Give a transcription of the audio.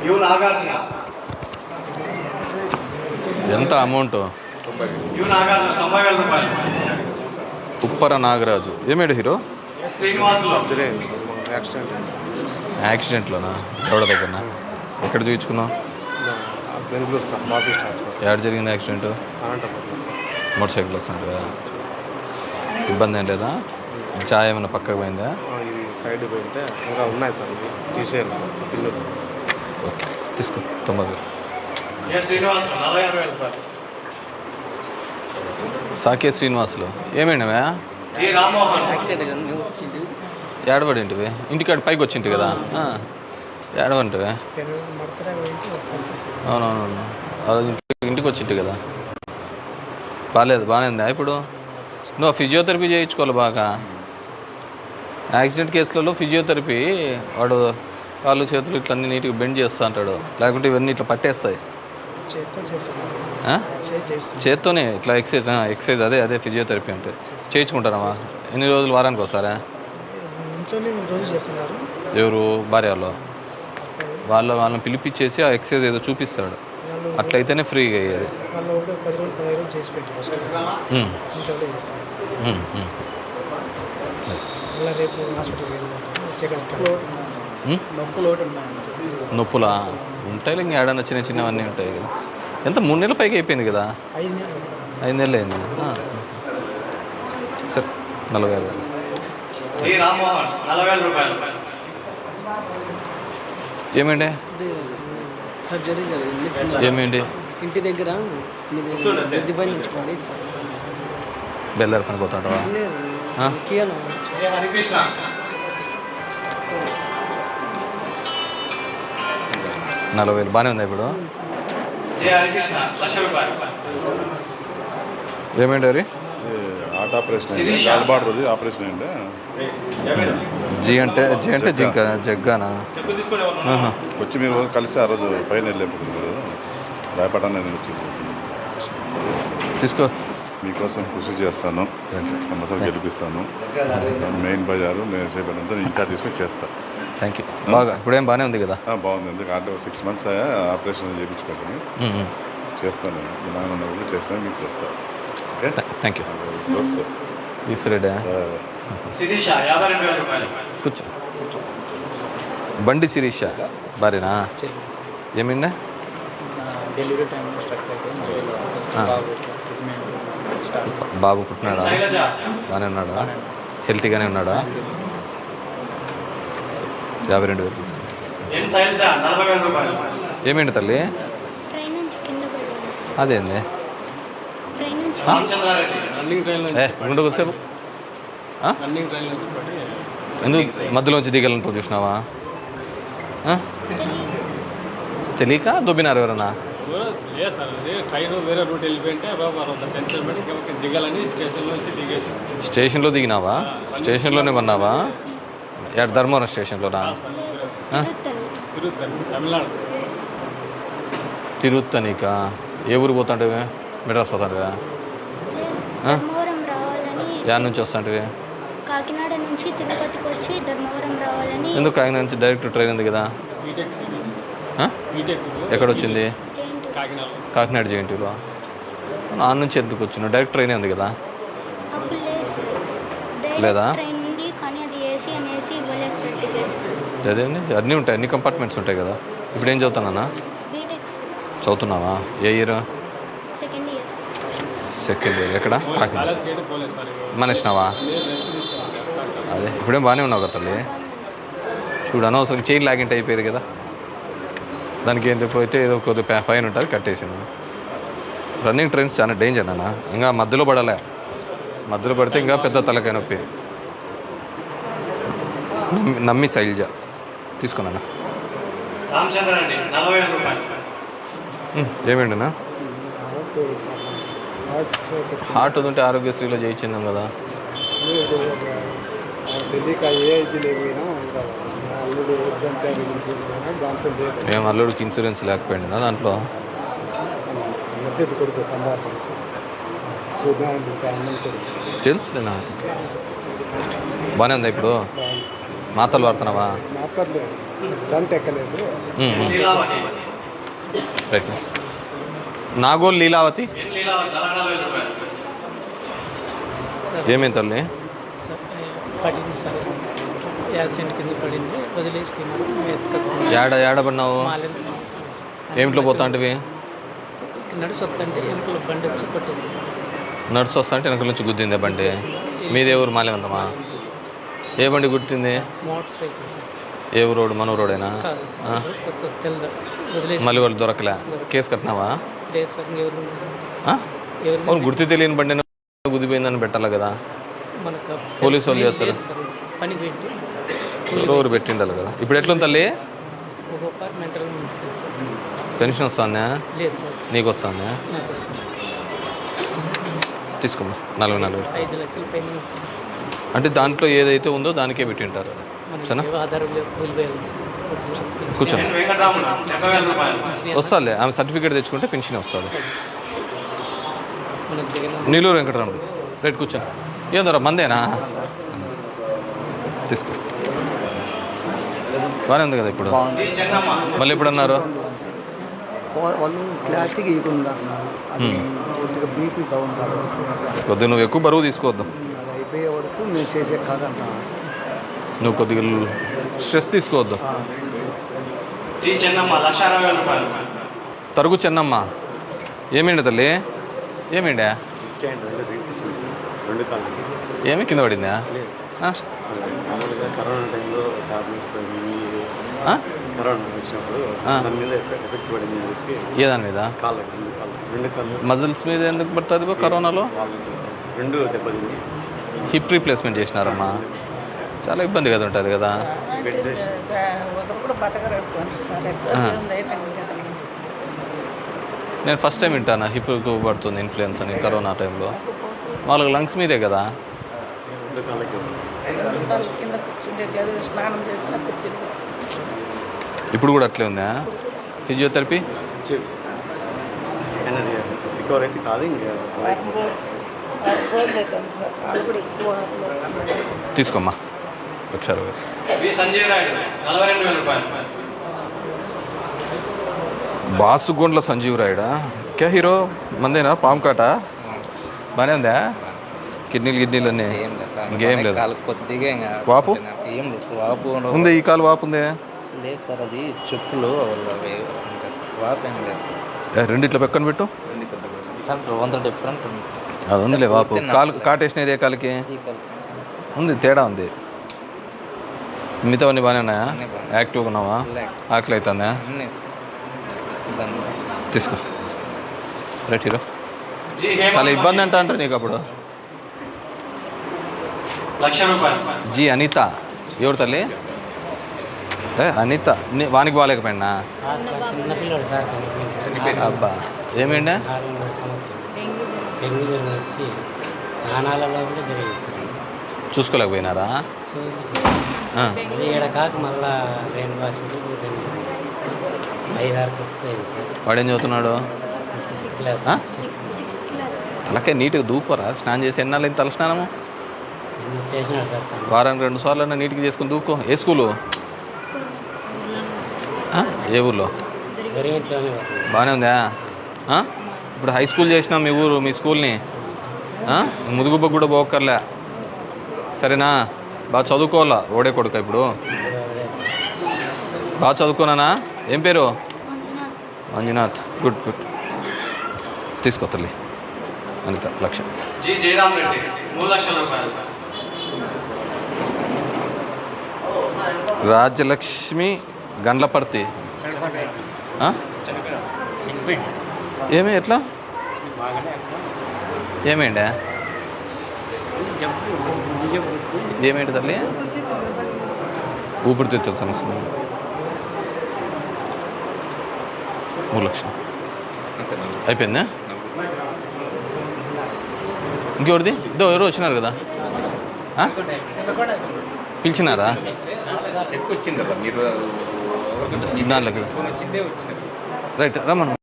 ఇవి నాగార్జున ఎంత అమౌంట్ ఇవి నాగార్జున తొంభై వేల రూపాయలు ఉప్పర నాగరాజు ఏమేడు హీరో శ్రీనివాసులు యాక్సిడెంట్ యాక్సిడెంట్లోనా ఎవడ దగ్గరనా ఎక్కడ చూపించుకున్నావు ఎక్కడ జరిగింది యాక్సిడెంట్ మోటార్ సైకిల్ వస్తుంది కదా ఇబ్బంది ఏం లేదా? ఛాయ్ ఏమైనా పక్కకు పోయిందా? ఇది సైడ్ పోయింటే ఇంకా ఉన్నాయి సార్ ఇవి తీసేయాలి పిల్లలు ఓకే తీసుకో రూపాయలు సాకే శ్రీనివాసులు ఏమైనవా ఏడబడింటివి ఇంటికాడ పైకి వచ్చింటి కదా? ఏడవంటివి అవునవును ఇంటికి వచ్చింటి కదా? బాగాలేదు బాగానే ఉందా? ఇప్పుడు? నువ్వు ఫిజియోథెరపీ చేయించుకోవాలి బాగా. యాక్సిడెంట్ కేసులలో ఫిజియోథెరపీ వాడు కాళ్ళు చేతులు ఇట్లా అన్ని నీట్గా బెండ్ చేస్తా అంటాడు. లేకుంటే ఇవన్నీ ఇట్లా పట్టేస్తాయి. చేత్తోనే ఇట్లా ఎక్సైజ్ ఎక్సైజ్ అదే అదే ఫిజియోథెరపీ అంటే. చేయించుకుంటారమ్మా ఎన్ని రోజులు వారానికి చేస్తున్నారు. ఎవరు? భార్య వాళ్ళు? వాళ్ళ వాళ్ళని పిలిపించేసి ఆ ఎక్సైజ్ ఏదో చూపిస్తాడు. అట్లయితేనే ఫ్రీగా అయ్యేది? నొప్పులు? ఉంటాయి ఇంక ఏడన్నా చిన్న చిన్నవన్నీ ఉంటాయి కదా. ఎంత? మూడు నెలల పైకి అయిపోయింది కదా? ఐదు నెలలు అయింది ఆ. సరే నలభై ఐదు ఏమండి? సర్జరీ జరిగింది. ఏమేంటి? ఇంటి దగ్గర మీది బుద్ధి పని ఉంచుకోండి బెల్లర్ పని నలభై వేలు. బాగానే ఉంది ఇప్పుడు? జే హరికృష్ణ. లక్ష రూపాయలు. ఏమేంటి ఆపరేషన్ శిరీష. గాల్బాడ్ది ఆపరేషన్ అయింది? జీ అంటే జీ అంటే జింక జగ్గానా? ఆహా. వచ్చి మీరు కలిసి ఆ రోజు పైన వెళ్ళేప్పుడు మీరు భయపడాను నేను వచ్చి తీసుకో. మీకోసం కృషి చేస్తాను. కంపల్సరీ గెలిపిస్తాను. మెయిన్ బజారు నేను సేపటింతా నేను ఇన్ఛార్జ్ తీసుకొని చేస్తాను థ్యాంక్ యూ బాగా ఇప్పుడేం బాగానే ఉంది కదా? బాగుంది. ఎందుకంటే సిక్స్ మంత్స్ ఆపరేషన్ చేయించుకోవటం ఉమ్, ఉమ్. చేస్తాను. నేను మీ నాన్న ఉన్నప్పుడు చేస్తాను మీకు చేస్తాను థ్యాంక్ యూ ఈశ్వరుడా కూర్చో. బండి శిరీష భార్యనా? డెలివరీ స్ట్రక్ ఆ. బాబు పుట్టినాడా? బాగానే ఉన్నాడా? హెల్తీగానే ఉన్నాడా? యాభై రెండు వేలు తీసుకో ఎన్ శైలజ? నలభై వేల రూపాయలు. ఏమేంటి తల్లి? అదేంది? ట్రైన్ నుంచి రామచంద్రారెడ్డి రన్నింగ్ ట్రైన్ ఏ ఉండు కొద్దిసేపు ఆ? రన్నింగ్ ట్రైన్ నుంచి పడి ఎందుకు? మధ్యలోంచి దిగాలంటూ చూసినావా? తెలియక దొబ్బినారు ఎవరన్నా? స్టేషన్లో నుంచి దిగేసి స్టేషన్లో దిగినావా? స్టేషన్లోనే పన్నావా ఎక్కడ ధర్మవరం స్టేషన్లోనా? తిరుత్తనికా ఏ ఊరు పోతాంటివి మెడ్రాస్ పోతాంటివా? ఆ? ధర్మవరం రావాలని యాడ్ నుంచి వస్తాంటివి. కాకినాడ నుంచి తిరుపతికి వచ్చి ధర్మవరం రావాలని ఎందుకు కాకినాడ నుంచి డైరెక్ట్ ట్రైన్ ఉంది. కదా ఎక్కడ వచ్చింది? కాకినాడ. జేఎన్టీలో ఆ నుంచి ఎందుకు వచ్చినావు? డైరెక్ట్ ట్రైన్ ఉంది కదా లేదా? డైరెక్ట్ ట్రైన్ ఉంది కానీ అది ఏసీ అనేసి ఇవ్వలేదు సార్ టికెట్ అదేండి అన్నీ ఉంటాయి అన్ని కంపార్ట్మెంట్స్ ఉంటాయి కదా. ఇప్పుడు ఏం చదువుతున్నానా చదువుతున్నావా? ఏ ఇయర్? సెకండ్ ఇయర్ ఎక్కడ? అయితే. మనిషినావా అదే ఇప్పుడేం బాగానే ఉన్నావు కదా తల్లి. చూడు అనవసరం చైన్ లాగింట్ అయిపోయేది కదా. దానికి ఏం పోతే ఏదో కొద్దిగా ఫైన్ ఉంటుంది కట్టేసింది. రన్నింగ్ ట్రైన్స్ చాలా డేంజర్ నాన్న. ఇంకా మధ్యలో పడాలే. మధ్యలో పడితే ఇంకా పెద్ద తలకాయ నొప్పి. నమ్మి- నమ్మి శైలజ. రూపాయలు. ఏమేంటినా హార్ట్ ఉంటే ఆరోగ్యశ్రీలో చేయించిందాం కదా. తెలియక ఏ ఇది లేకపోయినా ఇంకా అల్లుడు వద్దంటే వెళ్ళిపోయినా దాంట్లో లేదు మేము అల్లుడికి ఇన్సూరెన్స్ లేకపోయింది దాంట్లో? కొడుకు తంబాకు తెలుసు నాకు. బాగానే ఉందా ఇప్పుడు? మాతలు వాడుతున్నావా? రైట్. నాగోల్ లీలావతి. ఏమేం తల్లి? సార్ పడింది సార్? యాక్సిడెంట్ కింద పడింది. వదిలేసుకున్నాను. ఎత్తుకొచ్చుకున్నాను ఏడ ఏడబడినావు ఏమిట్లో పోతాంటివి నడుచు వస్తుంటే వెనుకలు బండి వచ్చి కొట్టేసి నడుచు వస్తా అంటే వెనక నుంచి గుద్దిందే బండి? మీదే ఊరు మాలేమంతమా? ఏ బండి గుర్తింది? Motor cycle sir. ఏ మన. కొత్త తెల్లదు వదిలేసి మళ్ళీ వాళ్ళు దొరకలే. కేసు కట్టినావా? అవును గుర్తు తెలియని బండి గుద్దిపోయిందని పెట్టాలి కదా. మనకు పోలీసు వాళ్ళు చేస్తారు. పని పెట్టి ఎవరు పెట్టిండాలి కదా. ఇప్పుడు ఎట్లుంది తల్లి? పెన్షన్ వస్తుందా? నీకు వస్తుందా? తీసుకోమ్మా నలభై నలభై అంటే దాంట్లో ఏదైతే ఉందో దానికే పెట్టింటారు. సరేనా? కూలిపోయాలి కూర్చోండి. వస్తాలే. ఆమె సర్టిఫికేట్ తెచ్చుకుంటే పెన్షన్ వస్తుంది నీలూరు వెంకటరాముడు రైట్ కూర్చో. ఏందరా మందేనా? తీసుకో. బాగానే ఉంది కదా ఇప్పుడు? మళ్ళీ ఎప్పుడు అన్నారు వాళ్ళు క్లారిటీగా ఇవ్వకుండా అది కొద్దిగా బీపీ డౌన్ కాదు కొద్దిగా నువ్వు ఎక్కువ బరువు తీసుకోవద్దు. అయిపోయే వరకు నేను చేసే కాదంట. నువ్వు కొద్దిగా స్ట్రెస్ తీసుకోవద్దు. తరుగు చెన్నమ్మ. ఏమిండి తల్లి? ఏమిండా ఏమి? కింద పడిందా? కరోనా టైంలో టాబ్లెట్స్ ఇవి ఆ? కరోనా వచ్చినప్పుడు ఆ. దాని మీద మజిల్స్ మీద ఎందుకు పడుతుంది కరోనాలో. రెండు హిప్ రీప్లేస్మెంట్ చేసినారమ్మా. చాలా ఇబ్బంది కదా ఉంటుంది కదా బెడ్ రెస్ట్ ఒకప్పుడు బతకరట్టుకోండి సార్ ఆ. ఎక్కువ అయిపోయింది కదా నేను ఫస్ట్ టైం వింటాను? హిప్ పడుతుంది ఇన్ఫ్లుయెన్స్ అని కరోనా టైంలో వాళ్ళకి లంగ్స్ మీదే కదా? ఇప్పుడు కూడా అట్లే ఉందా? ఫిజియోథెరపీ తీసుకోమ్మా. వచ్చారు సంజయ్ రాయుడు నలభై రెండు వేల రూపాయలు. బాసుగొండ్ల సంజీవ్ రాయుడా? క్యా హీరో? మందేనా? పాము కాట? బాగానే ఉందా? కిడ్నీలు గిడ్నీలు అన్నీ. లేదు కొద్దిగా వాపు? ఏం లేదు. వాపు. ఉంది ఈ కాలు వాపు ఉంది? లేదు సార్ అది చెప్పులు వాపు ఏం లేదు సార్. రెండిట్లో పెక్కన పెట్టు. వంద డిఫరెంట్ అది ఉందిలే వాపు. కాలు కాటేసినది ఏ కాలుకి. ఉంది తేడా ఉంది. మిగతావన్నీ బాగానే ఉన్నాయా. యాక్టివ్గా ఉన్నావా. ఆకలి అవుతుందా? తీసుకో. Right hero. జి హేమ చాలా ఇబ్బంది అంట అంటారు నీకు అప్పుడు లక్ష రూపాయలు. జీ అనిత. ఎవరు తల్లి? ఏ అనిత. నీ- వానికి బాగాలేకపోయినా అబ్బా. సార్. చూసుకోలేకపోయినారా? కాక మళ్ళా వాడేం చదువుతున్నాడు? అలాగే నీట్గా దూకోరా. స్నానం చేసి ఎన్నాళ్ళు తల స్నానము? వారానికి రెండు సార్లు అన్నా నీట్గా చేసుకుని దూకో. ఏ స్కూలు? ఏ ఊర్లో? బాగానే ఉందా? ఇప్పుడు హై స్కూల్ చేసినా మీ ఊరు మీ స్కూల్ని? ఆ? ముదుగుబ్బకు కూడా పోకర్లే సరేనా? బాగా చదువుకోవాలా? ఓడే కొడుక ఇప్పుడు? బాగా చదువుకోనానా ఏం పేరు? మంజునాథ్. గుడ్ గుడ్ తీసుకో తల్లి. అనిత లక్ష. జి జయరామ్ రెడ్డి మూడు లక్షల రూపాయలు. రాజ్యలక్ష్మి గండ్లపర్తి? ఏమి ఎట్లా? ఏమేండా ఏమేంటి తల్లి? ఊపిరితిత్తుల సమస్య. మూడు లక్షలు. అయిపోయిందా? ఇంకెవరిది? ఇదో ఎవరు వచ్చినారు కదా? పిలిచినారా? చెక్ వచ్చింది కదా మీరు రైట్ రమ్మను.